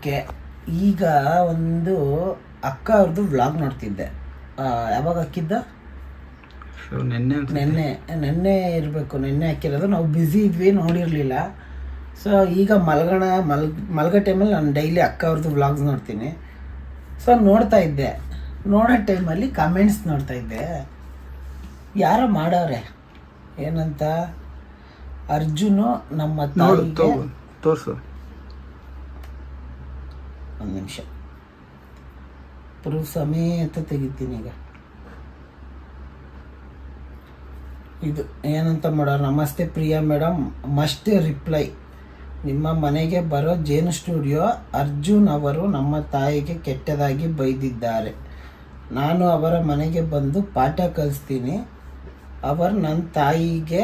Okay ಈಗ ಒಂದು ಅಕ್ಕ ಅವ್ರದ್ದು ವ್ಲಾಗ್ ನೋಡ್ತಿದ್ದೆ. ಯಾವಾಗ ಹಾಕಿದ್ದ ನಿನ್ನೆ ನಿನ್ನೆ ಇರಬೇಕು ನಿನ್ನೆ ಹಾಕಿರೋದು. ನಾವು ಬ್ಯುಸಿ ಇದ್ವಿ ನೋಡಿರಲಿಲ್ಲ. ಸೊ ಈಗ ಮಲ್ಗೋಣ ಮಲ್ ಮಲ್ಗೋ ಟೈಮಲ್ಲಿ ನಾನು ಡೈಲಿ ಅಕ್ಕ ಅವ್ರದ್ದು ವ್ಲಾಗ್ಸ್ ನೋಡ್ತೀನಿ. ಸೊ ನೋಡ್ತಾ ಇದ್ದೆ. ನೋಡೋ ಟೈಮಲ್ಲಿ ಕಮೆಂಟ್ಸ್ ನೋಡ್ತಾ ಇದ್ದೆ. ಯಾರೋ ಮಾಡವ್ರೆ ಏನಂತ? ಅರ್ಜುನು ನಮ್ಮ ತಾಯಿಗೆ ತೋರ್ಸು. ಒಂದು ನಿಮಿಷ. ಪ್ರೂಫ್ ಸಮೇತ ತೆಗಿತೀನಿ ಈಗ. ಇದು ಏನಂತ ಮಾಡೋರು, ನಮಸ್ತೆ ಪ್ರಿಯಾ ಮೇಡಮ್ ಮಸ್ಟ್ ರಿಪ್ಲೈ. ನಿಮ್ಮ ಮನೆಗೆ ಬರೋ ಜೇನು ಸ್ಟುಡಿಯೋ ಅರ್ಜುನ್ ಅವರು ನಮ್ಮ ತಾಯಿಗೆ ಕೆಟ್ಟದಾಗಿ ಬೈದಿದ್ದಾರೆ. ನಾನು ಅವರ ಮನೆಗೆ ಬಂದು ಪಾಠ ಕಲಿಸ್ತೀನಿ. ಅವರು ನನ್ನ ತಾಯಿಗೆ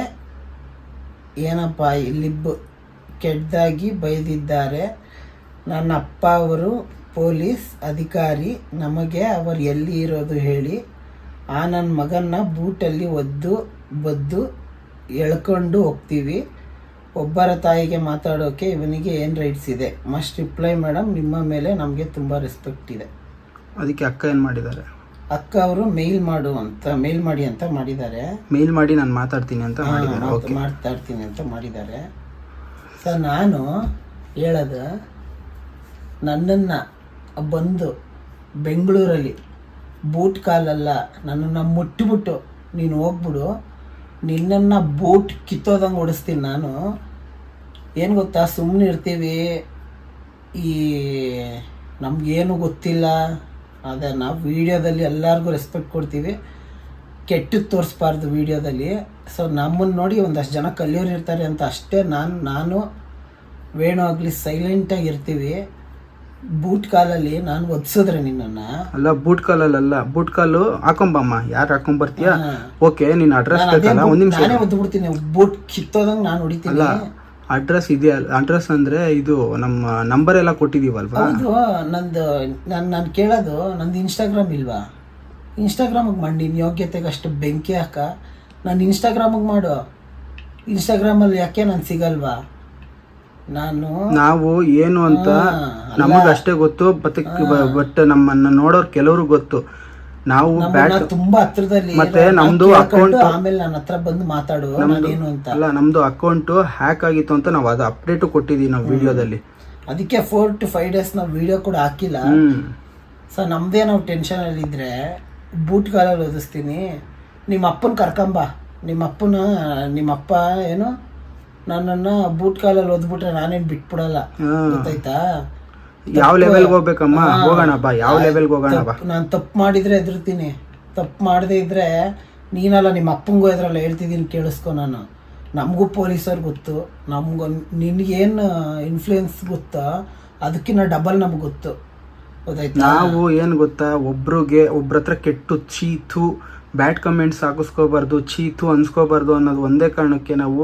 ಏನಪ್ಪ ಇಲ್ಲಿಬ್ಬ ಕೆಟ್ಟದಾಗಿ ಬೈದಿದ್ದಾರೆ. ನನ್ನ ಅಪ್ಪ ಅವರು ಪೊಲೀಸ್ ಅಧಿಕಾರಿ ನಮಗೆ ಅವರು ಎಲ್ಲಿ ಇರೋದು ಹೇಳಿ ಆ ನನ್ನ ಮಗನ್ನ ಬೂಟಲ್ಲಿ ಒದ್ದು ಬದ್ದು ಎಳ್ಕೊಂಡು ಹೋಗ್ತೀವಿ. ಒಬ್ಬರ ತಾಯಿಗೆ ಮಾತಾಡೋಕೆ ಇವನಿಗೆ ಏನು ರೈಟ್ಸ್ ಇದೆ? ಮಸ್ಟ್ ರಿಪ್ಲೈ ಮೇಡಮ್ ನಿಮ್ಮ ಮೇಲೆ ನಮಗೆ ತುಂಬ ರೆಸ್ಪೆಕ್ಟ್ ಇದೆ. ಅದಕ್ಕೆ ಅಕ್ಕ ಏನು ಮಾಡಿದ್ದಾರೆ? ಅಕ್ಕ ಅವರು ಮೇಲ್ ಮಾಡು ಅಂತ ಮೇಲ್ ಮಾಡಿ ಅಂತ ಮಾಡಿದ್ದಾರೆ. ಮೇಲ್ ಮಾಡಿ ನಾನು ಮಾತಾಡ್ತೀನಿ ಅಂತ ಮಾಡಿದ್ದಾರೆ ಓಕೆ ಮಾತಾಡ್ತೀನಿ ಇರ್ತೀನಿ ಅಂತ ಮಾಡಿದ್ದಾರೆ. ಸರ್ ನಾನು ಹೇಳೋದು ನನ್ನನ್ನು ಬಂದು ಬೆಂಗಳೂರಲ್ಲಿ ಬೂಟ್ ಕಾಲಲ್ಲ, ನನ್ನನ್ನು ಮುಟ್ಟಿಬಿಟ್ಟು ನೀನು ಹೋಗ್ಬಿಡು. ನಿನ್ನನ್ನು ಬೂಟ್ ಕಿತ್ತೋದಂಗೆ ಓಡಿಸ್ತೀನಿ ನಾನು. ಏನು ಗೊತ್ತಾ ಸುಮ್ಮನೆ ಇರ್ತೀವಿ. ಈ ನಮಗೇನು ಗೊತ್ತಿಲ್ಲ. ಅದೇ ನಾವು ವೀಡಿಯೋದಲ್ಲಿ ಎಲ್ಲರಿಗೂ ರೆಸ್ಪೆಕ್ಟ್ ಕೊಡ್ತೀವಿ. ಕೆಟ್ಟದ್ದು ತೋರಿಸ್ಬಾರ್ದು ವೀಡಿಯೋದಲ್ಲಿ. ಸೊ ನಮ್ಮನ್ನು ನೋಡಿ ಒಂದಷ್ಟು ಜನ ಕಲಿಯೋರು ಇರ್ತಾರೆ ಅಂತ ಅಷ್ಟೇ ನಾನು ನಾನು, ವೇಣು ಆಗಲಿ ಸೈಲೆಂಟಾಗಿ ಇರ್ತೀವಿ. ಬೂಟ್ ಕಾಲಲ್ಲಿ ನಾನು ಒದಿಸಿದ್ರೆ ನಿನ್ನ ಅಲ್ಲ ಬೂಟ್ ಕಾಲಲ್ಲ ಬೂಟ್ ಕಾಲು ಹಾಕೊಂಬಮ್ಮ ಯಾರು ಹಾಕೊಂಬರ್ತೀಯ ಓಕೆ ನಿನ್ನ ಅಡ್ರೆಸ್ ನಾನು ಅದೇ ಬೇಕಲ್ಲ? ಒಂದ್ ನಿಮಿಷ ನಾನೇ ಒದ್ದು ಬಿಡ್ತೀನಿ. ಬೂಟ್ ಕಿತ್ತೋದಂಗ್ ನಾನು ಹೊಡಿತೀನಿ. ಅಲ್ಲ ಅಡ್ರೆಸ್ ಇದೆಯಲ್ಲ ಅಡ್ರೆಸ್ ಅಂದ್ರೆ ಇದು ನಮ್ಮ ನಂಬರ್ ಎಲ್ಲ ಕೊಟ್ಟಿದೀವಲ್ವಾ? ಹೌದು ನಂದು ನಾನು ನಾನು ಕೇಳೋದು ನಂದು ಇನ್ಸ್ಟಾಗ್ರಾಮ್ ಇಲ್ವಾ? ಇನ್ಸ್ಟಾಗ್ರಾಮಿಗೆ ಮಾಡಿ ನಿನ್ನ ಯೋಗ್ಯತೆಗೆ ಅಷ್ಟು ಬೆಂಕಿ ಹಾಕ. ನಾನು ಇನ್ಸ್ಟಾಗ್ರಾಮಿಗೆ ಮಾಡು. ಇನ್ಸ್ಟಾಗ್ರಾಮಲ್ಲಿ ಯಾಕೆ ನಾನು ಸಿಗಲ್ವಾ? ನಾನು ನಾವು ಏನು ಅಂತ ನಮಗೆ ಅಲ್ಲ. ನಮಗ್ ಅಷ್ಟೇ ಗೊತ್ತು ಬಟ್ ನಮ್ಮನ್ನ ನೋಡೋರ್ ಕೆಲವರು ಗೊತ್ತು. ನಾವು ಬ್ಯಾಟ್ ತುಂಬಾ ಹತ್ರದಲ್ಲಿ ಮತ್ತೆ ನಮ್ದು ಅಕೌಂಟ್ ಆಮೇಲೆ ನನ್ನ ಹತ್ರ ಬಂದು ಮಾತಾಡು ನಾನೇನು ಅಂತ. ಅಲ್ಲ ನಮ್ದು ಅಕೌಂಟ್ ಹ್ಯಾಕ್ ಆಗಿತ್ತು ಅಂತ ನಾವು ಅದು ಅಪ್ಡೇಟ್ ಕೊಟ್ಟಿದೀವಿ ನಾವು ವಿಡಿಯೋದಲ್ಲಿ ಅದಕ್ಕೆ ಫೋರ್ ಟು ಫೈವ್ ಡೇಸ್ ನಾವು ವಿಡಿಯೋ ಕೂಡ ಹಾಕಿಲ್ಲ. ಸೊ ನಮ್ಮದೇ ನಾವು ಟೆನ್ಷನಲ್ಲಿ ಇದ್ರೆ ಬೂಟ್ ಕಾಲಲ್ಲಿ ಓದಿಸ್ತೀನಿ. ನಿಮ್ಮ ಅಪ್ಪನ ಕರ್ಕೊಂಬ. ನಿಮ್ಮ ಅಪ್ಪನ ನಿಮ್ಮ ಅಪ್ಪ ಏನು ನನ್ನನ್ನು ಬೂಟ್ ಕಾಲಲ್ಲಿ ಓದ್ಬಿಟ್ರೆ ನಾನೇನು ಬಿಟ್ಬಿಡಲ್ಲ. ಗೊತ್ತಾಯ್ತಾ? ಯಾವ ಲೆವೆಲ್ಗೆ ಹೋಗ್ಬೇಕಮ್ಮ? ಹೋಗೋಣ ಬಾ ಯಾವ ಲೆವೆಲ್ಗೆ ಹೋಗೋಣ ಬಾ. ನಾನು ತಪ್ಪು ಮಾಡಿದ್ರೆ ಎದುರ್ತೀನಿ ತಪ್ಪು ಮಾಡದೇ ಇದ್ರೆ ನೀನಲ್ಲ ನಿಮ್ಮ ಅಪ್ಪಂಗೂ ಎದ್ರಲ್ಲ ಹೇಳ್ತಿದ್ದೀನಿ ಕೇಳಿಸ್ಕೊ ನಾನು. ನಮಗೂ ಪೊಲೀಸರು ಗೊತ್ತು. ನಮ್ಗೂ ನಿನಗೇನು ಇನ್ಫ್ಲೂಯೆನ್ಸ್ ಗೊತ್ತೋ ಅದಕ್ಕಿಂತ ಡಬಲ್ ನಮ್ಗೆ ಗೊತ್ತು. ಗೊತ್ತಾಯ್ತು? ನಾವು ಏನು ಗೊತ್ತಾ? ಒಬ್ರಿಗೆ ಒಬ್ರ ಹತ್ರ ಕೆಟ್ಟು ಚೀತು ಬ್ಯಾಡ್ ಕಮೆಂಟ್ಸ್ ಹಾಕಿಸ್ಕೋಬಾರ್ದು ಚೀತು ಅನ್ಸ್ಕೋಬಾರ್ದು ಅನ್ನೋದು ಒಂದೇ ಕಾರಣಕ್ಕೆ ನಾವು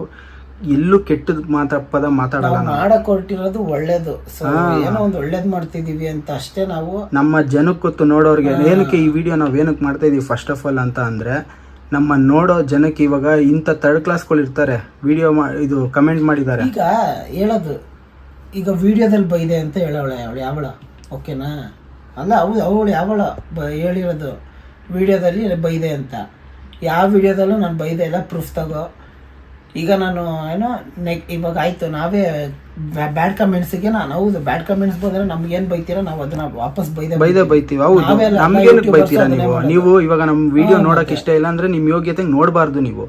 ಎಲ್ಲೂ ಕೆಟ್ಟದ್ ಮಾತಾ ಪದ ಮಾತಾಡಲ್ಲ ನಾವು ನಾವು. ಮಾಡಕ್ ಹೊರಟಿರೋದು ಒಳ್ಳೇದು. ಸೊ ಏನೋ ಒಂದು ಒಳ್ಳೇದ್ ಮಾಡ್ತಿದೀವಿ ಅಂತ ಅಷ್ಟೇ ನಾವು ನಮ್ಮ ಜನಕ್ಕೊತ್ತು ನೋಡೋರಿಗೆ ಏನಕ್ಕೆ ಈ ವಿಡಿಯೋ ನಾವು ಏನಕ್ಕೆ ಮಾಡ್ತಾ ಇದೀವಿ? ಫಸ್ಟ್ ಆಫ್ ಆಲ್ ಅಂತ ಅಂದ್ರೆ ನಮ್ಮ ನೋಡೋ ಜನಕ್ಕೆ ಇವಾಗ ಇಂಥ ಥರ್ಡ್ ಕ್ಲಾಸ್ಗಳು ಇರ್ತಾರೆ. ವಿಡಿಯೋ ಇದು ಕಮೆಂಟ್ ಮಾಡಿದ್ದಾರೆ. ಈಗ ಹೇಳೋದು ಈಗ ವಿಡಿಯೋದಲ್ಲಿ ಬೈದೆ ಅಂತ ಹೇಳೋಳೆ ಅವಳು ಯಾವಳ? ಓಕೆನಾ ಅಲ್ಲ ಅವಳು ಅವಳು ಯಾವಳ? ಬ ಹೇಳಿರೋದು ವಿಡಿಯೋದಲ್ಲಿ ಬೈದೆ ಅಂತ. ಯಾವ ವಿಡಿಯೋದಲ್ಲೂ ನಾನು ಬೈದೆ ಇಲ್ಲ ಪ್ರೂಫ್ ತಗೋ. ಈಗ ನಾನು ಏನೋ ನೆಕ್ ಇವಾಗ ಆಯಿತು ನಾವೇ ಬ್ಯಾಡ್ ಕಮೆಂಟ್ಸಿಗೆ ನಾನು ಹೌದು ಬ್ಯಾಡ್ ಕಮೆಂಟ್ಸ್ ಬಂದ್ರೆ ನಮ್ಗೇನು ಏನು ಬೈತೀರೋ ನಾವು ಅದನ್ನ ವಾಪಸ್ ಬೈದೆ ಬೈದೇ ಬೈತೀವಿ. ಹೌದು. ನಮ್ಗೆ ನಮ್ಗೇನಕ್ಕೆ ಬೈತೀರಾ ನೀವು? ನೀವು ಇವಾಗ ನಮ್ಮ ವಿಡಿಯೋ ನೋಡೋಕೆ ಇಷ್ಟ ಇಲ್ಲ ಅಂದ್ರೆ ನಿಮ್ಮ ಯೋಗ್ಯತೆ ನೋಡಬಾರ್ದು ನೀವು.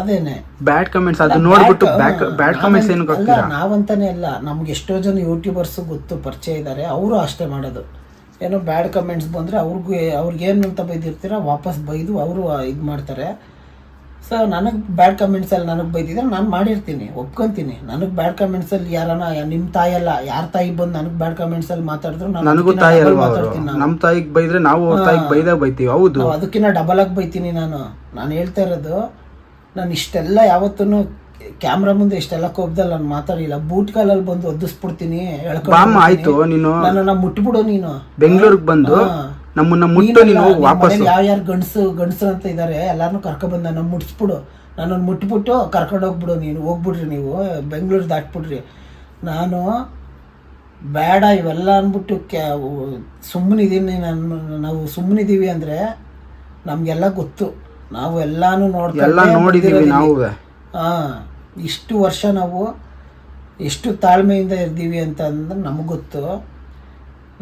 ಅದೇನೆ. ಬ್ಯಾಡ್ ಕಮೆಂಟ್ಸ್ ಅದು ನೋಡ್ಬಿಟ್ಟು ಬ್ಯಾಕ್ ಬ್ಯಾಡ್ ಕಮೆಂಟ್ಸ್ ಏನು ಗೊತ್ತಿಲ್ಲ ಹಾಕ್ತೀರಾ? ನಾವಂತಾನೆ ಅಲ್ಲ ನಮ್ಗೆ ಎಷ್ಟೋ ಜನ ಯೂಟ್ಯೂಬರ್ಸ್ ಗೊತ್ತು ಪರಿಚಯ ಇದ್ದಾರೆ ಅವರು ಅಷ್ಟೇ ಮಾಡೋದು. ಏನೋ ಬ್ಯಾಡ್ ಕಮೆಂಟ್ಸ್ ಬಂದರೆ ಅವ್ರಿಗೂ ಏನು ಅಂತ ಬೈದಿರ್ತೀರ ವಾಪಸ್ ಬೈದು ಅವರು ಇದು ಮಾಡ್ತಾರೆ. ಸೊ ನನಗೆ ಬ್ಯಾಡ್ ಕಮೆಂಟ್ಸಲ್ಲಿ ನನಗೆ ಬೈದಿದ್ರೆ ನಾನು ಮಾಡಿರ್ತೀನಿ ಒಪ್ಕೊಂತೀನಿ. ನನಗೆ ಬ್ಯಾಡ್ ಕಮೆಂಟ್ಸಲ್ಲಿ ಯಾರನ ನಿಮ್ಮ ತಾಯಿ ಅಲ್ಲ ಯಾರ ತಾಯಿ ಬಂದು ನನಗೆ ಬ್ಯಾಡ್ ಕಮೆಂಟ್ಸಲ್ಲಿ ಮಾತಾಡಿದ್ರು ನಾನು ನನಗೂ ತಾಯಿ ಮಾತಾಡ್ತೀನಿ ನಮ್ಮ ನಮ್ ತಾಯಿಗ್ ಬೈದ್ರೆ ನಾವು ಅವ್ರ ತಾಯಿಗ್ ಬೈದೇ ಬೈತೀವಿ ಹೌದು. ಅದಕ್ಕಿಂತ ಡಬಲ್ ಆಗಿ ಬೈತೀನಿ ನಾನು. ನಾನು ಹೇಳ್ತಾ ಇರೋದು ನಾನು ಇಷ್ಟೆಲ್ಲ ಯಾವತ್ತೂ ಕ್ಯಾಮ್ರಾ ಮುಂದೆ ಇಷ್ಟೆಲ್ಲ ಕೋಪದಲ್ಲಿ ನಾನು ಮಾತಾಡಿಲ್ಲ. ಬೂಟ್ ಕಾಲಲ್ಲಿ ಬಂದು ಒದ್ದಿಸ್ಬಿಡ್ತೀನಿ ಆಯ್ತು ನೀನು ನನ್ನ ಮುಟ್ಬಿಡು ನೀನು. ಬೆಂಗಳೂರಿಗೆ ಬಂದು. ನಮ್ಮನ್ನ ಮುಟ್ಟು ನೀನು ಹೋಗಿ ವಾಪಸ್ ಯಾವ ಯಾರು ಗಂಡಸು ಗಂಡಸು ಅಂತ ಇದ್ದಾರೆ ಎಲ್ಲಾರನ್ನೂ ಕರ್ಕೊಬಂದು ನಮ್ಮ ಮುಟ್ಸ್ಬಿಡು. ನನ್ನನ್ನು ಮುಟ್ಬಿಟ್ಟು ಕರ್ಕೊಂಡು ಹೋಗ್ಬಿಡು ನೀನು ಹೋಗ್ಬಿಡ್ರಿ ನೀವು ಬೆಂಗಳೂರು ದಾಟ್ಬಿಡ್ರಿ. ನಾನು ಬೇಡ ಇವೆಲ್ಲ ಅಂದ್ಬಿಟ್ಟು ಕ್ಯಾ ಸುಮ್ಮನಿದ್ದೀನಿ ನಾನು ನಾವು ಸುಮ್ಮನಿದ್ದೀವಿ ಅಂದರೆ ನಮಗೆಲ್ಲ ಗೊತ್ತು. ನಾವು ಎಲ್ಲಾನು ನೋಡ್ತೀವಿ ನಾವು. ಹಾಂ ಇಷ್ಟು ವರ್ಷ ನಾವು ಎಷ್ಟು ತಾಳ್ಮೆಯಿಂದ ಇದ್ದೀವಿ ಅಂತ ಅಂದ್ರೆ ನಮಗೆ ಗೊತ್ತು.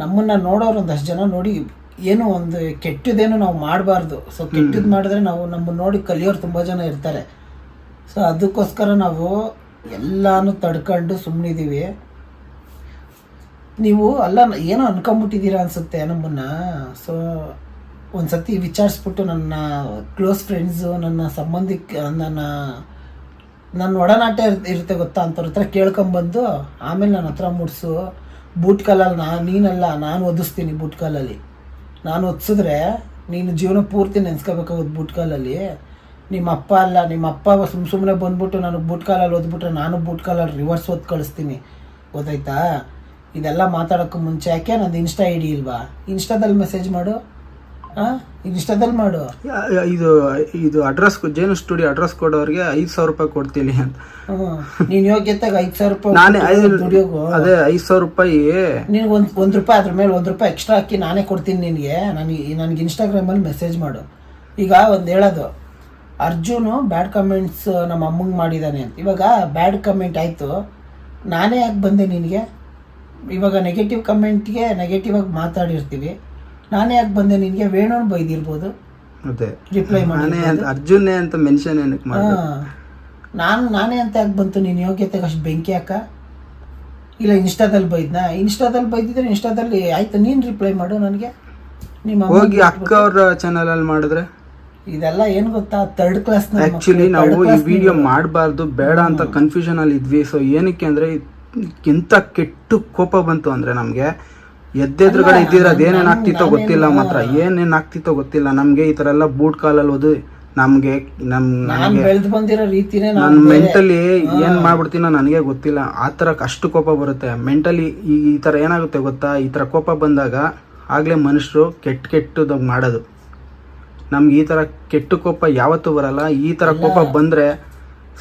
ನಮ್ಮನ್ನು ನೋಡೋರು ಒಂದಷ್ಟು ಜನ ನೋಡಿ ಏನೋ ಒಂದು ಕೆಟ್ಟದೇನೋ ನಾವು ಮಾಡಬಾರ್ದು. ಸೊ ಕೆಟ್ಟದ್ದು ಮಾಡಿದ್ರೆ ನಾವು ನಮ್ಮನ್ನು ನೋಡಿ ಕಲಿಯೋರು ತುಂಬ ಜನ ಇರ್ತಾರೆ. ಸೊ ಅದಕ್ಕೋಸ್ಕರ ನಾವು ಎಲ್ಲಾನು ತಡ್ಕೊಂಡು ಸುಮ್ಮನಿದ್ದೀವಿ ನೀವು ಅಲ್ಲ ಏನೋ ಅನ್ಕೊಂಬಿಟ್ಟಿದ್ದೀರಾ ಅನ್ಸುತ್ತೆ ನಮ್ಮನ್ನ. ಸೊ ಒಂದ್ಸತಿ ವಿಚಾರಿಸ್ಬಿಟ್ಟು ನನ್ನ ಕ್ಲೋಸ್ ಫ್ರೆಂಡ್ಸು ನನ್ನ ಸಂಬಂಧಿಕ ನನ್ನ ನನ್ನ ಒಡನಾಟ ಇರ್- ಇರುತ್ತೆ ಗೊತ್ತಾ? ಅಂತವ್ರ ಹತ್ರ ಕೇಳ್ಕೊಂಬಂದು ಆಮೇಲೆ ನನ್ನ ಹತ್ರ ಮುಟ್ಸು. ಬೂಟ್ ಕಾಲಲ್ಲಿ ನಾ ನೀನಲ್ಲ ನಾನು ಒದಿಸ್ತೀನಿ ಬೂಟ್ ಕಾಲಲ್ಲಿ. ನಾನು ಒತ್ಸಿದ್ರೆ ನೀನು ಜೀವನ ಪೂರ್ತಿ ನೆನೆಸ್ಕೋಬೇಕಾಗುತ್ತೆ ಬುಟ್ಕಾಲಲ್ಲಿ ನಿಮ್ಮ ಅಪ್ಪ ಅಲ್ಲ, ನಿಮ್ಮ ಅಪ್ಪ ಸುಮ್ಮ ಸುಮ್ಮನೆ ಬಂದ್ಬಿಟ್ಟು ನಾನು ಬುಟ್ಕಾಲಲ್ಲಿ ಓದ್ಬಿಟ್ರೆ ನಾನು ಬುಟ್ಕಾಲಲ್ಲಿ ರಿವರ್ಸ್ ಓದ್ ಕಳಿಸ್ತೀನಿ. ಗೊತ್ತಾಯ್ತಾ? ಇದೆಲ್ಲ ಮಾತಾಡೋಕ್ಕೂ ಮುಂಚೆ. ಯಾಕೆ? ನಂದು ಇನ್ಸ್ಟಾ ಐ ಡಿ ಇಲ್ವಾ? ಇನ್ಸ್ಟಾದಲ್ಲಿ ಮೆಸೇಜ್ ಮಾಡು. ಹಾಂ ಇಷ್ಟದಲ್ಲಿ ಮಾಡು. ಇದು ಇದು ಅಡ್ರೆಸ್ ಜೇನು ಸ್ಟುಡಿಯೋ ಅಡ್ರೆಸ್ ಕೊಡೋರಿಗೆ ಐದು ಸಾವಿರ ರೂಪಾಯಿ ಕೊಡ್ತೀನಿ ಅಂತ. ನೀನು ಯೋಗ್ಯತೆಗೆ ಐದು ಸಾವಿರ ರೂಪಾಯಿ ನಾನೇ ಅದೇ ಐದು ಸಾವಿರ ರೂಪಾಯಿ. ನಿನಗೆ ಒಂದು ಒಂದು ರೂಪಾಯಿ ಅದ್ರ ಮೇಲೆ ಒಂದು ರೂಪಾಯಿ ಎಕ್ಸ್ಟ್ರಾ ಹಾಕಿ ನಾನೇ ಕೊಡ್ತೀನಿ ನಿನಗೆ. ನನಗೆ ನನಗೆ ಇನ್ಸ್ಟಾಗ್ರಾಮಲ್ಲಿ ಮೆಸೇಜ್ ಮಾಡು. ಈಗ ಒಂದು ಹೇಳೋದು. ಅರ್ಜುನು ಬ್ಯಾಡ್ ಕಮೆಂಟ್ಸ್ ನಮ್ಮ ಅಮ್ಮಂಗೆ ಮಾಡಿದ್ದಾನೆ ಅಂತ. ಇವಾಗ ಬ್ಯಾಡ್ ಕಮೆಂಟ್ ಆಯಿತು. ನಾನೇ ಯಾಕೆ ಬಂದೆ ನಿನಗೆ? ಇವಾಗ ನೆಗೆಟಿವ್ ಕಮೆಂಟ್ಗೆ ನೆಗೆಟಿವ್ ಆಗಿ ಮಾತಾಡಿರ್ತೀವಿ. ನಾನೇ ಯಾಕೆ ಬಂದೆ ನಿನಗೆ? ವೇಣುನ್ ಬೈದಿರ್ಬೋದು. ಅದೇ. ರಿಪ್ಲೈ ಮಾಡಿ ನಾನೇ ಅಂತ ಅರ್ಜುನ್ನೇ ಅಂತ ಮೆನ್ಷನ್ ಏನಕ್ಕೆ ಮಾಡಿ ನಾನು ನಾನೇ ಅಂತ ಯಾಕೆ ಬಂತು? ನೀನು ಯೋಗ್ಯತೆಗೆ ಅಷ್ಟು ಬೆಂಕಿ ಹಾಕ. ಇಲ್ಲ ಇನ್ಸ್ಟಾದಲ್ಲಿ ಬೈದ್ನಾ? ಇನ್ಸ್ಟಾದಲ್ಲಿ ಬೈದಿದ್ರೆ ಇನ್ಸ್ಟಾದಲ್ಲಿ ಆಯ್ತು ನೀನು ರಿಪ್ಲೈ ಮಾಡು ನನಗೆ. ನಿಮ್ಮ ಹೋಗಿ ಅಕ್ಕ ಅವ್ರ ಚಾನಲ್ ಅಲ್ಲಿ ಮಾಡಿದ್ರೆ? ಇದೆಲ್ಲ ಏನು ಗೊತ್ತಾ? ಥರ್ಡ್ ಕ್ಲಾಸ್ ಆ್ಯಕ್ಚುಲಿ ನಾವು ಈ ವಿಡಿಯೋ ಮಾಡಬಾರ್ದು ಬೇಡ ಅಂತ ಕನ್ಫ್ಯೂಷನ್ ಅಲ್ಲಿ ಇದ್ವಿ. ಸೊ ಏನಕ್ಕೆ ಅಂದ್ರೆ ಎಂಥ ಕೆಟ್ಟು ಕೋಪ ಬಂತು ಅಂದ್ರೆ ನಮ್ಗೆ ಎದ್ದೆದ್ರುಗಡೆ ಇದ್ದಿದ್ರೆ ಅದೇನೇನ್ ಆಗ್ತಿತ್ತೋ ಗೊತ್ತಿಲ್ಲ ಮಾತ್ರ. ಏನೇನ್ ಆಗ್ತಿತ್ತೋ ಗೊತ್ತಿಲ್ಲ. ನಮ್ಗೆ ಈ ತರ ಎಲ್ಲ ಬೂಟ್ ಕಾಲಲ್ಲಿ ಓದು ನಮ್ಗೆ ನಮ್ ನಾನು ಬೆಳೆದು ಬಂದಿರೋ ರೀತಿನೇ ನಾನು ಮೆಂಟಲಿ ಏನ್ ಮಾಡ್ಬಿಡ್ತೀನೋ ನನಗೆ ಗೊತ್ತಿಲ್ಲ. ಆ ತರ ಅಷ್ಟು ಕೋಪ ಬರುತ್ತೆ. ಮೆಂಟಲಿ ಈ ಈ ತರ ಏನಾಗುತ್ತೆ ಗೊತ್ತಾ? ಈ ತರ ಕೋಪ ಬಂದಾಗ ಆಗ್ಲೇ ಮನುಷ್ಯರು ಕೆಟ್ಟ ಕೆಟ್ಟದ ಮಾಡೋದು. ನಮ್ಗೆ ಈ ತರ ಕೆಟ್ಟ ಕೋಪ ಯಾವತ್ತೂ ಬರಲ್ಲ. ಈ ತರ ಕೋಪ ಬಂದ್ರೆ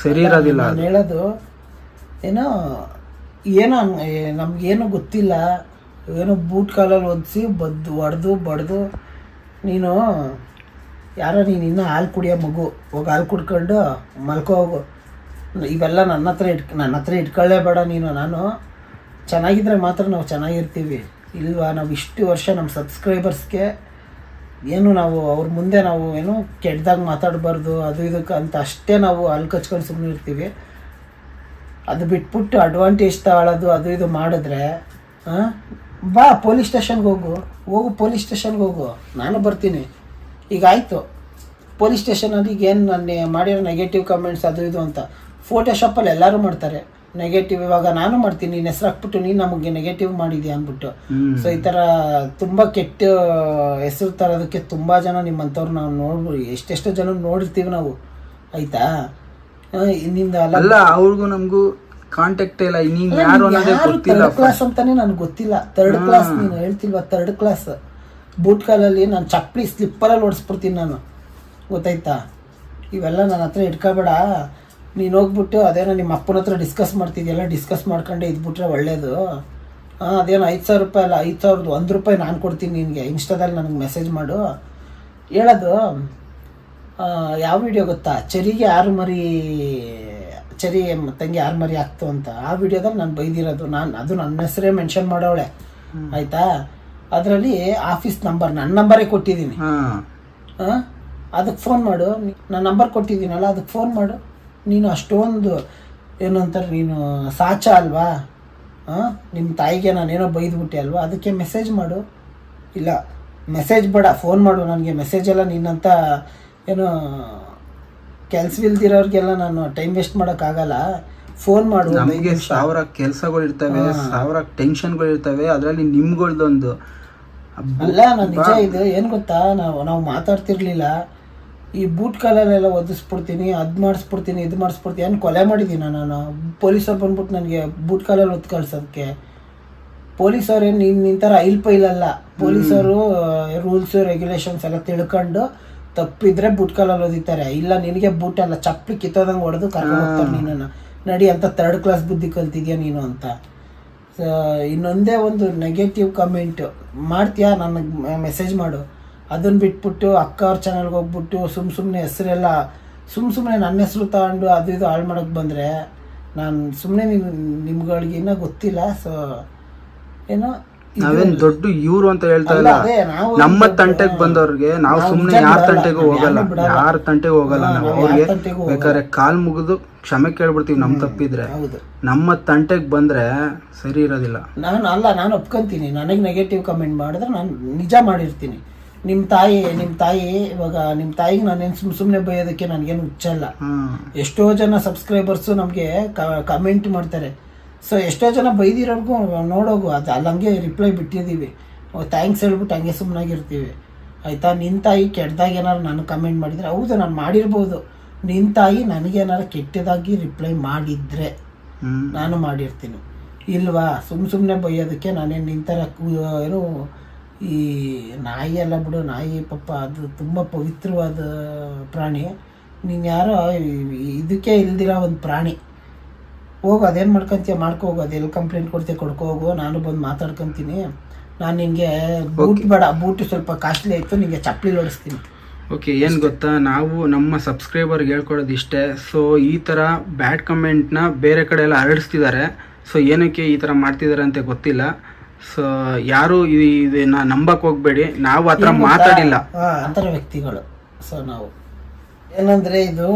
ಸರಿ ಇರೋದಿಲ್ಲ ಹೇಳೋದು ಏನೋ ಏನೋ ನಮ್ಗೆ ನಮ್ಗೇನು ಗೊತ್ತಿಲ್ಲ. ಏನೋ ಬೂಟ್ ಕಾಲಲ್ಲಿ ಒದಿಸಿ ಬದ್ದು ಹೊಡೆದು ಬಡ್ದು, ನೀನು ಯಾರೋ ನೀನು ಇನ್ನೂ ಹಾಲು ಕುಡಿಯೋ ಮಗು. ಹೋಗಿ ಹಾಲು ಕುಡ್ಕೊಂಡು ಮಲ್ಕೋ ಇವೆಲ್ಲ ನನ್ನ ಹತ್ರ ಇಟ್, ನನ್ನ ಹತ್ರ ಇಟ್ಕೊಳ್ಳೇ ಬೇಡ ನೀನು. ನಾನು ಚೆನ್ನಾಗಿದ್ರೆ ಮಾತ್ರ ನಾವು ಚೆನ್ನಾಗಿರ್ತೀವಿ. ಇಲ್ವಾ? ನಾವು ಇಷ್ಟು ವರ್ಷ ನಮ್ಮ ಸಬ್ಸ್ಕ್ರೈಬರ್ಸ್ಗೆ ಏನು ನಾವು ಅವ್ರ ಮುಂದೆ ನಾವು ಏನು ಕೆಟ್ಟದಾಗ ಮಾತಾಡಬಾರ್ದು, ಅದು ಇದಕ್ಕೆ ಅಂತ ಅಷ್ಟೇ ನಾವು ಅಲ್ಲಿ ಕಚ್ಕೊಂಡು ಸುಮ್ಮನೆ ಇರ್ತೀವಿ. ಅದು ಬಿಟ್ಬಿಟ್ಟು ಅಡ್ವಾಂಟೇಜ್ ತಗೊಳ್ಳೋದು ಅದು ಇದು ಮಾಡಿದ್ರೆ ಬಾ ಪೊಲೀಸ್ ಸ್ಟೇಷನ್ಗೆ ಹೋಗು. ಹೋಗು ಪೊಲೀಸ್ ಸ್ಟೇಷನ್ಗೆ ಹೋಗು. ನಾನು ಬರ್ತೀನಿ. ಈಗ ಆಯಿತು. ಪೊಲೀಸ್ ಸ್ಟೇಷನಲ್ಲಿ ಈಗ ಏನು ನನ್ನ ಮಾಡಿರೋ ನೆಗೆಟಿವ್ ಕಮೆಂಟ್ಸ್ ಅದು ಇದು ಅಂತ. ಫೋಟೋಶಾಪಲ್ಲಿ ಎಲ್ಲರೂ ಮಾಡ್ತಾರೆ. ನೆಗೆಟಿವ್ ಇವಾಗ ನಾನು ಮಾಡ್ತೀನಿ. ನೀನು ಹೆಸ್ರು ಹಾಕ್ಬಿಟ್ಟು ನೀನು ನಮಗೆ ನೆಗೆಟಿವ್ ಮಾಡಿದ್ಯಾ ಅಂದ್ಬಿಟ್ಟು. ಸೊ ಈ ಥರ ತುಂಬ ಕೆಟ್ಟ ಹೆಸರು ತರೋದಕ್ಕೆ ತುಂಬ ಜನ ನಿಮ್ಮಂಥವ್ರು ನಾವು ನೋಡ್ಬೋದು ಎಷ್ಟೆಷ್ಟು ಜನ ನೋಡಿರ್ತೀವಿ ನಾವು. ಆಯಿತಾ? ಇನ್ನಿಂದ ಅಲ್ಲ ಅವ್ರಿಗೂ ನಮಗೂ ಕಾಂಟ್ಯಾಕ್ಟ್ ಇಲ್ಲ ನೀನ್ ಯಾರು ಅನ್ನೋದೇ ಗೊತ್ತಿಲ್ಲ ಥರ್ಡ್ ಕ್ಲಾಸ್ ಅಂತಾನೆ ನನಗೆ ಗೊತ್ತಿಲ್ಲ. ಥರ್ಡ್ ಕ್ಲಾಸ್ ನೀನು ಹೇಳ್ತಿಲ್ವಾ? ಥರ್ಡ್ ಕ್ಲಾಸ್ ಬೂಟ್ ಕಾಲಲ್ಲಿ ನಾನು ಚಪ್ಪಲಿ ಸ್ಲಿಪ್ಪರಲ್ಲಿ ಓಡಿಸ್ಬಿಡ್ತೀನಿ ನಾನು. ಗೊತ್ತಾಯ್ತಾ? ಇವೆಲ್ಲ ನನ್ನ ಹತ್ರ ಇಟ್ಕೋಬೇಡ. ನೀನು ಹೋಗ್ಬಿಟ್ಟು ಅದೇನೋ ನಿಮ್ಮ ಅಪ್ಪನ ಹತ್ರ ಡಿಸ್ಕಸ್ ಮಾಡ್ತಿದ್ಯಲ್ಲ ಡಿಸ್ಕಸ್ ಮಾಡ್ಕೊಂಡೆ ಇದ್ಬಿಟ್ರೆ ಒಳ್ಳೇದು. ಹಾಂ ಅದೇನು ಐದು ಸಾವಿರ ರೂಪಾಯಿ ಅಲ್ಲ ಐದು ಸಾವಿರದ ಒಂದು ರೂಪಾಯಿ ನಾನು ಕೊಡ್ತೀನಿ ನಿನಗೆ. ಇನ್ಸ್ಟಾದಲ್ಲಿ ನನಗೆ ಮೆಸೇಜ್ ಮಾಡು. ಹೇಳೋದು ಯಾವ ವಿಡಿಯೋ ಗೊತ್ತಾ? ಚರಿಗೆ ಆರು ಮರಿ ಚರಿ ಮ- ತಂಗಿ ಯಾರು ಮರಿ ಆಗ್ತು ಅಂತ ಆ ವಿಡಿಯೋದಲ್ಲಿ ನಾನು ಬೈದಿರೋದು. ನಾನು ಅದು ನನ್ನ ಹೆಸರೇ ಮೆನ್ಷನ್ ಮಾಡೋಳೆ ಆಯ್ತಾ? ಅದರಲ್ಲಿ ಆಫೀಸ್ ನಂಬರ್ ನನ್ನ ನಂಬರೇ ಕೊಟ್ಟಿದ್ದೀನಿ. ಅದಕ್ಕೆ ಫೋನ್ ಮಾಡು. ನಾನು ನಂಬರ್ ಕೊಟ್ಟಿದ್ದೀನಲ್ಲ ಅದಕ್ಕೆ ಫೋನ್ ಮಾಡು. ನೀನು ಅಷ್ಟೊಂದು ಏನು ಅಂತಾರೆ ನೀನು ಸಾಚ ಅಲ್ವಾ? ಹಾಂ ನಿಮ್ಮ ತಾಯಿಗೆ ನಾನೇನೋ ಬೈದ್ಬಿಟ್ಟೆ ಅಲ್ವಾ? ಅದಕ್ಕೆ ಮೆಸೇಜ್ ಮಾಡು. ಇಲ್ಲ ಮೆಸೇಜ್ ಬೇಡ ಫೋನ್ ಮಾಡು. ನನಗೆ ಮೆಸೇಜ್ ಎಲ್ಲ ನಿನ್ನಂತ ಏನು ಕೆಲ್ಸವಿಲ್ದಿರೋರಿಗೆಲ್ಲ ನಾನು ಟೈಮ್ ವೇಸ್ಟ್ ಮಾಡೋಕ್ಕಾಗಲ್ಲ ಫೋನ್ ಮಾಡು ನಮಗೆ. ಸಾವಿರ ಕೆಲ್ಸಗಳು ಇರ್ತವೆ ಸಾವಿರ ಟೆನ್ಷನ್ಗಳು ಇರ್ತವೆ ಅದರಲ್ಲಿ ನಿಮ್ಗಳ್ದೊಂದು. ಅಲ್ಲ ನಾನು ನಿಜ ಇದು ಏನು ಗೊತ್ತಾ? ನಾವು ನಾವು ಮಾತಾಡ್ತಿರ್ಲಿಲ್ಲ. ಈ ಬೂಟ್ ಕಾಲಲ್ಲೆಲ್ಲ ಒದಿಸ್ಬಿಡ್ತೀನಿ ಅದು ಮಾಡಿಸ್ಬಿಡ್ತೀನಿ ಇದು ಮಾಡಿಸ್ಬಿಡ್ತೀನಿ ಏನು ಕೊಲೆ ಮಾಡಿದ್ದೀನಿ ನಾನು? ಪೊಲೀಸವ್ರು ಬಂದ್ಬಿಟ್ಟು ನನಗೆ ಬೂಟ್ ಕಾಲಲ್ಲಿ ಒತ್ತು ಕಳ್ಸೋದಕ್ಕೆ ಪೊಲೀಸವ್ರು ಏನು ನಿನ್ನ ನಿಂತರ ಐಲ್ ಪೈಲಲ್ಲ ಪೊಲೀಸರು ರೂಲ್ಸು ರೆಗ್ಯುಲೇಷನ್ಸ್ ಎಲ್ಲ ತಿಳ್ಕೊಂಡು ತಪ್ಪಿದ್ರೆ ಬುಟ್ಕಲಲ್ಲಿ ಓದಿತಾರೆ. ಇಲ್ಲ ನಿನಗೆ ಬೂಟ್ ಅಲ್ಲ ಚಪ್ಪಲಿ ಕಿತ್ತೋದಂಗೆ ಹೊಡೆದು ಕರ್ಕೊಂಡು ಹೋಗ್ತಾರೆ ನಿನ್ನನ್ನು. ನಡಿ ಅಂತ ಥರ್ಡ್ ಕ್ಲಾಸ್ ಬುದ್ಧಿ ಕಲ್ತಿದ್ಯಾ ನೀನು ಅಂತ. ಸೊ ಇನ್ನೊಂದೇ ಒಂದು ನೆಗೆಟಿವ್ ಕಮೆಂಟ್ ಮಾಡ್ತೀಯಾ? ನನಗೆ ಮೆಸೇಜ್ ಮಾಡು. ಅದನ್ನು ಬಿಟ್ಬಿಟ್ಟು ಅಕ್ಕ ಅವ್ರ ಚಾನಲ್ಗೆ ಹೋಗ್ಬಿಟ್ಟು ಸುಮ್ಮ ಸುಮ್ಮನೆ ಹೆಸರೆಲ್ಲ ಸುಮ್ಮ ಸುಮ್ಮನೆ ನನ್ನ ಹೆಸರು ತಗೊಂಡು ಅದು ಇದು ಹಾಳು ಮಾಡೋಕ್ಕೆ ಬಂದರೆ ನಾನು ಸುಮ್ಮನೆ ನಿಮ್ಮ ನಿಮ್ಗಳಿಗೆ ಇನ್ನೂ ಗೊತ್ತಿಲ್ಲ. ಸೊ ಏನೋ ನಾವೇನ್ ದೊಡ್ಡ ಇವ್ರು ಅಂತ ಹೇಳ್ತಾ ಇಲ್ಲ. ನಮ್ಮ ತಂಟೆಗೆ ಬಂದವ್ರಿಗೆ ನಾವು ಸುಮ್ಮನೆ ಸುಮ್ನೆ ಯಾರ ತಂಟೆಗೂ ಹೋಗಲ್ಲ. ಯಾರ ತಂಟೆಗೂ ಹೋಗಲ್ಲ ನಾವು. ಅವ್ರಿಗೆ ಬೇಕಾದ್ರೆ ಕಾಲ್ ಮುಗಿದು ಕ್ಷಮೆ ಕೇಳ್ಬಿಡ್ತೀವಿ ನಮ್ ತಪ್ಪಿದ್ರೆ. ನಮ್ಮ ತಂಟೆಗೆ ಬಂದ್ರೆ ಸರಿ ಇರೋದಿಲ್ಲ. ನಾನು ಅಲ್ಲ ನಾನು ಒಪ್ಕೊಂತೀನಿ. ನನಗೆ ನೆಗೆಟಿವ್ ಕಮೆಂಟ್ ಮಾಡಿದ್ರೆ ನಾನು ನಿಜ ಮಾಡಿರ್ತೀನಿ. ನಿಮ್ಮ ತಾಯಿ ನಿಮ್ಮ ತಾಯಿ ಇವಾಗ ನಿಮ್ಮ ತಾಯಿಗೆ ನಾನು ಸುಮ್ಮನೆ ಸುಮ್ಮನೆ ಬೈಯೋದಕ್ಕೆ ನನಗೇನು ಹುಚ್ಚಲ್ಲ ಎಷ್ಟೋ ಜನ ಸಬ್ಸ್ಕ್ರೈಬರ್ಸು ನಮಗೆ ಕಮೆಂಟ್ ಮಾಡ್ತಾರೆ. ಸೊ ಎಷ್ಟೋ ಜನ ಬೈದಿರೋರ್ಗೂ ನೋಡೋಗು ಅದು ಅಲ್ಲಿ ಹಂಗೆ ರಿಪ್ಲೈ ಬಿಟ್ಟಿದ್ದೀವಿ ಥ್ಯಾಂಕ್ಸ್ ಹೇಳ್ಬಿಟ್ಟು ಹಂಗೆ ಸುಮ್ಮನಾಗಿರ್ತೀವಿ ಆಯಿತಾ ನಿನ್ನ ತಾಯಿ ಕೆಟ್ಟದಾಗಿ ಏನಾರು ನಾನು ಕಮೆಂಟ್ ಮಾಡಿದರೆ ಹೌದು ನಾನು ಮಾಡಿರ್ಬೋದು. ನಿನ್ನ ತಾಯಿ ನನಗೇನಾರು ಕೆಟ್ಟದಾಗಿ ರಿಪ್ಲೈ ಮಾಡಿದರೆ ನಾನು ಮಾಡಿರ್ತೀನಿ. ಇಲ್ವಾ? ಸುಮ್ಮ ಸುಮ್ಮನೆ ಬೈಯೋದಕ್ಕೆ ನಾನೇನು ಕು- ಏನು ಈ ನಾಯಿ ಎಲ್ಲ ಬಿಡು ನಾಯಿ ಪಾಪ ಅದು ತುಂಬ ಪವಿತ್ರವಾದ ಪ್ರಾಣಿ. ನೀನು ಯಾರೋ ಇದಕ್ಕೆ ಇಲ್ದಿರೋ ಒಂದು ಪ್ರಾಣಿ. ಹೋಗು ಅದೇನು ಮಾಡ್ಕೊಂತೀಯ? ಮಾಡ್ಕೊ ಹೋಗು ಅದೆಲ್ಲಿ ಕಂಪ್ಲೇಂಟ್ ಕೊಡ್ತೀಯ ಕೊಡ್ಕೊ ಹೋಗು ನಾನು ಬಂದು ಮಾತಾಡ್ಕೊಂತೀನಿ. ನಾನು ನಿಮಗೆ ಬೂಟ್ ಬೇಡ ಬೂಟ್ ಸ್ವಲ್ಪ ಕಾಸ್ಟ್ಲಿ ಆಯಿತು ನಿಮಗೆ ಚಪ್ಪಲಿ ಹೊಡಿಸ್ತೀನಿ. ಓಕೆ ಏನು ಗೊತ್ತಾ? ನಾವು ನಮ್ಮ ಸಬ್ಸ್ಕ್ರೈಬರ್ಗೆ ಹೇಳ್ಕೊಡೋದು ಇಷ್ಟೇ ಸೊ ಈ ಥರ ಬ್ಯಾಡ್ ಕಮೆಂಟ್ನ ಬೇರೆ ಕಡೆ ಎಲ್ಲ ಹರಡಿಸ್ತಿದ್ದಾರೆ. ಸೊ ಏನಕ್ಕೆ ಈ ಥರ ಮಾಡ್ತಿದ್ದಾರೆ ಅಂತ ಗೊತ್ತಿಲ್ಲ. ಸೊ ಯಾರು ಇದನ್ನ ನಂಬಕ್ ಹೋಗ್ಬೇಡಿ. ನಾವು ಆ ಥರ ಮಾತಾಡಿಲ್ಲ. ಆ ಥರ ವ್ಯಕ್ತಿಗಳು. ಸೊ ನಾವು. ಏನಂದರೆ ಇದು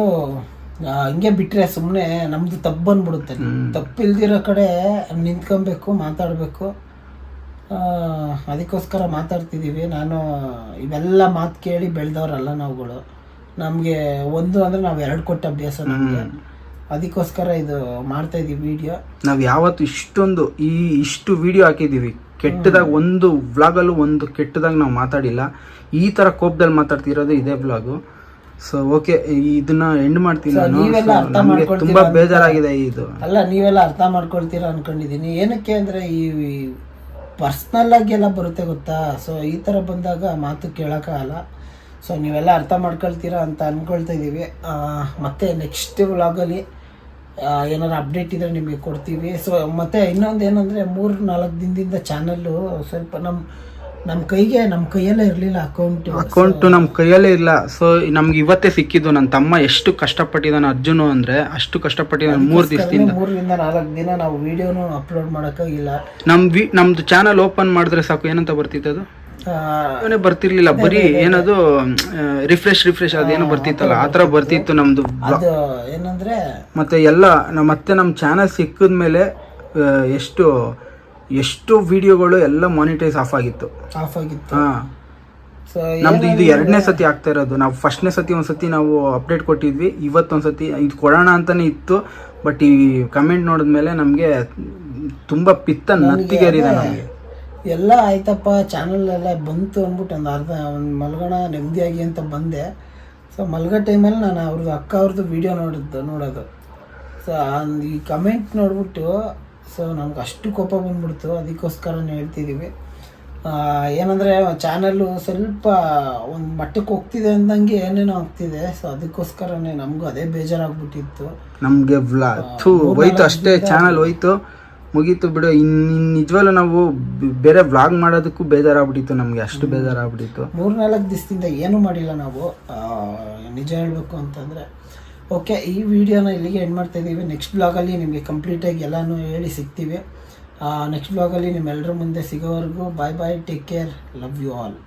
ಹಂಗೆ ಬಿಟ್ರೆ ಸುಮ್ಮನೆ ನಮ್ದು ತಪ್ಪು ಬಂದ್ಬಿಡುತ್ತೆ. ತಪ್ಪು ಇಲ್ದಿರೋ ಕಡೆ ನಿಂತ್ಕೊಬೇಕು ಮಾತಾಡಬೇಕು. ಅದಕ್ಕೋಸ್ಕರ ಮಾತಾಡ್ತಿದ್ದೀವಿ ನಾನು ಇವೆಲ್ಲ ಮಾತು ಕೇಳಿ ಬೆಳೆದವರಲ್ಲ ನಾವುಗಳು. ನಮಗೆ ಒಂದು ಅಂದ್ರೆ ನಾವು ಎರಡು ಕೊಟ್ಟ ಅಭ್ಯಾಸ ನಮಗೆ. ಅದಕ್ಕೋಸ್ಕರ ಇದು ಮಾಡ್ತಾ ಇದೀವಿ ವಿಡಿಯೋ ನಾವು ಯಾವತ್ತು ಇಷ್ಟೊಂದು ಈ ಇಷ್ಟು ವಿಡಿಯೋ ಹಾಕಿದ್ದೀವಿ ಕೆಟ್ಟದಾಗ ಒಂದು ವ್ಲಾಗಲ್ಲೂ ಒಂದು ಕೆಟ್ಟದಾಗ ನಾವು ಮಾತಾಡಿಲ್ಲ. ಈ ಥರ ಕೋಪದಲ್ಲಿ ಮಾತಾಡ್ತಿರೋದು ಇದೇ ವ್ಲಾಗು ಸೊ ಓಕೆ ಇದನ್ನ ಎಂಡ್ ಮಾಡ್ತೀನಿ ನಾನು. ನೀವೆಲ್ಲ So, ಅರ್ಥ ನಮ್ಗೆ ಮಾಡ್ಕೊಳ್ತೀರಾ ತುಂಬಾ ಅಂತ- ಬೇಜಾರಾಗಿದೆ ಇದು. ಅಲ್ಲ ನೀವೆಲ್ಲ ಅರ್ಥ ಮಾಡ್ಕೊಳ್ತೀರಾ ಅನ್ಕೊಂಡಿದ್ದೀನಿ. ಏನಕ್ಕೆ ಅಂದರೆ ಈ ಪರ್ಸ್ನಲ್ ಆಗಿ ಎಲ್ಲ ಬರುತ್ತೆ ಗೊತ್ತಾ? ಸೊ ಈ ಥರ ಬಂದಾಗ ಮಾತು ಕೇಳೋಕ್ಕಾಗಲ್ಲ. ಸೊ ನೀವೆಲ್ಲ ಅರ್ಥ ಮಾಡ್ಕೊಳ್ತೀರಾ ಅಂತ ಅಂದ್ಕೊಳ್ತಾ ಇದ್ದೀವಿ. ಆ, ಮತ್ತೆ ನೆಕ್ಸ್ಟ್ ವ್ಲಾಗಲ್ಲಿ ಏನಾರು ಅಪ್ಡೇಟ್ ಇದ್ರೆ ನಿಮಗೆ ಕೊಡ್ತೀವಿ. ಸೊ ಮತ್ತೆ ಇನ್ನೊಂದು ಏನಂದರೆ ಮೂರು ನಾಲ್ಕು ದಿನದಿಂದ ಚಾನಲ್ಲು ಸ್ವಲ್ಪ ನಮ್ಮ ನಮ್ಮ ಕೈಗೆ ನಮ್ಮ ಕೈಯಲ್ಲೇ ಇರಲಿಲ್ಲ ಅಕೌಂಟು ಅಕೌಂಟ್ ನಮ್ ಕೈಯಲ್ಲೇ ಇಲ್ಲ. ಸೊ ನಮ್ಗೆ ಇವತ್ತೇ ಸಿಕ್ಕಿದ್ದು ನನ್ನ ತಮ್ಮ ಎಷ್ಟು ಕಷ್ಟಪಟ್ಟಿದ್ದಾನೆ ಅರ್ಜುನು ಅಂದ್ರೆ ಅಷ್ಟು ಕಷ್ಟಪಟ್ಟಿದ್ದಾನೆ ಮೂರ್ ದಿವಸದಿಂದ. ಮೂರರಿಂದ ನಾಲ್ಕು ದಿನ ನಾವು ವಿಡಿಯೋನು ಅಪ್ಲೋಡ್ ಮಾಡೋಕ್ಕಾಗಿಲ್ಲ. ನಮ್ ವಿ ನಮ್ದು ಚಾನಲ್ ಓಪನ್ ಮಾಡಿದ್ರೆ ಸಾಕು. ಏನಂತ ಬರ್ತಿತ್ತು ಅದು? ಏನೋ ಬರ್ತಿರ್ಲಿಲ್ಲ. ಬರೀ ಏನದು ರಿಫ್ರೆಶ್ ರಿಫ್ರೆಶ್ ಅದೇನೋ ಬರ್ತಿತ್ತಲ್ಲ. ಆ ಥರ ಬರ್ತಿತ್ತು. ನಮ್ದು ಅದು ಏನಂದ್ರೆ ಮತ್ತೆ ಎಲ್ಲ ನಮ್ಮ ಮತ್ತೆ ನಮ್ಮ ಚಾನಲ್ ಸಿಕ್ಕಿದ್ಮೇಲೆ ಎಷ್ಟು ಎಷ್ಟು ವಿಡಿಯೋಗಳು ಎಲ್ಲ ಮಾನಿಟೈಸ್ ಆಫ್ ಆಗಿತ್ತು. ಆಫ್ ಆಗಿತ್ತು. ಹಾ. ಸೊ ನಮ್ದು ಇದು ಎರಡನೇ ಸತಿ ಆಗ್ತಾ ಇರೋದು. ನಾವು ಫಸ್ಟ್ನೇ ಸತಿ ಒಂದ್ಸತಿ ನಾವು ಅಪ್ಡೇಟ್ ಕೊಟ್ಟಿದ್ವಿ. ಇವತ್ತೊಂದ್ಸತಿ ಇದು ಕೊಡೋಣ ಅಂತಾನೆ ಇತ್ತು. ಬಟ್ ಈ ಕಮೆಂಟ್ ನೋಡಿದ್ಮೇಲೆ ನಮಗೆ ತುಂಬಾ ಪಿತ್ತ ನತ್ತಿಗೇರಿದೆ ನಮಗೆ. ಎಲ್ಲ ಆಯ್ತಪ್ಪ ಚಾನಲ್ ಎಲ್ಲ ಬಂತು ಅಂದ್ಬಿಟ್ಟು ಒಂದು ಅರ್ಧ ಒಂದು ಮಲ್ಗೋಣ ನೆಮ್ಮದಿಯಾಗಿ ಅಂತ ಬಂದೆ. ಸೊ ಮಲ್ಗೋ ಟೈಮಲ್ಲಿ ನಾನು ಅವ್ರದ್ದು ಅಕ್ಕ ಅವ್ರದ್ದು ವಿಡಿಯೋ ನೋಡಿದ್ದು ನೋಡೋದು. ಸೊ ಈ ಕಮೆಂಟ್ ನೋಡ್ಬಿಟ್ಟು ಸೊ ನಮ್ಗೆ ಅಷ್ಟು ಕೋಪ ಬಂದ್ಬಿಡ್ತು. ಅದಕ್ಕೋಸ್ಕರ ಹೇಳ್ತಿದ್ದೀವಿ ಆ, ಏನಂದರೆ ಚಾನಲ್ಲು ಸ್ವಲ್ಪ ಒಂದು ಮಟ್ಟಕ್ಕೆ ಹೋಗ್ತಿದೆ ಅಂದಂಗೆ ಏನೇನೋ ಆಗ್ತಿದೆ. ಸೊ ಅದಕ್ಕೋಸ್ಕರನೇ ನಮಗೂ ಅದೇ ಬೇಜಾರಾಗ್ಬಿಟ್ಟಿತ್ತು. ನಮಗೆ ವ್ಲಾ ಥೂ ಹೋಯ್ತು ಅಷ್ಟೇ ಚಾನಲ್ ಹೋಯ್ತು. ಮುಗೀತು ಬಿಡು. ಇನ್ನು ಇನ್ ನಿಜವಾಗ್ಲೂ ನಾವು ಬೇರೆ ವ್ಲಾಗ್ ಮಾಡೋದಕ್ಕೂ ಬೇಜಾರಾಗ್ಬಿಟ್ಟಿತ್ತು ನಮಗೆ. ಅಷ್ಟು ಬೇಜಾರಾಗ್ಬಿಟ್ಟಿತ್ತು. ಮೂರ್ನಾಲ್ಕು ದಿವಸದಿಂದ ಏನೂ ಮಾಡಿಲ್ಲ ನಾವು. ನಿಜ ಹೇಳಬೇಕು ಅಂತಂದರೆ ಓಕೆ, ಈ ವಿಡಿಯೋನ ಇಲ್ಲಿಗೆ ಎಂಡ್ ಮಾಡ್ತಾ ಇದ್ದೀವಿ ನೆಕ್ಸ್ಟ್ ಬ್ಲಾಗಲ್ಲಿ ನಿಮಗೆ ಕಂಪ್ಲೀಟಾಗಿ ಎಲ್ಲನೂ ಹೇಳಿ ಸಿಗ್ತೀವಿ. ನೆಕ್ಸ್ಟ್ ಬ್ಲಾಗಲ್ಲಿ ನಿಮ್ಮೆಲ್ಲರ ಮುಂದೆ ಸಿಗೋವರೆಗೂ bye bye take care love you all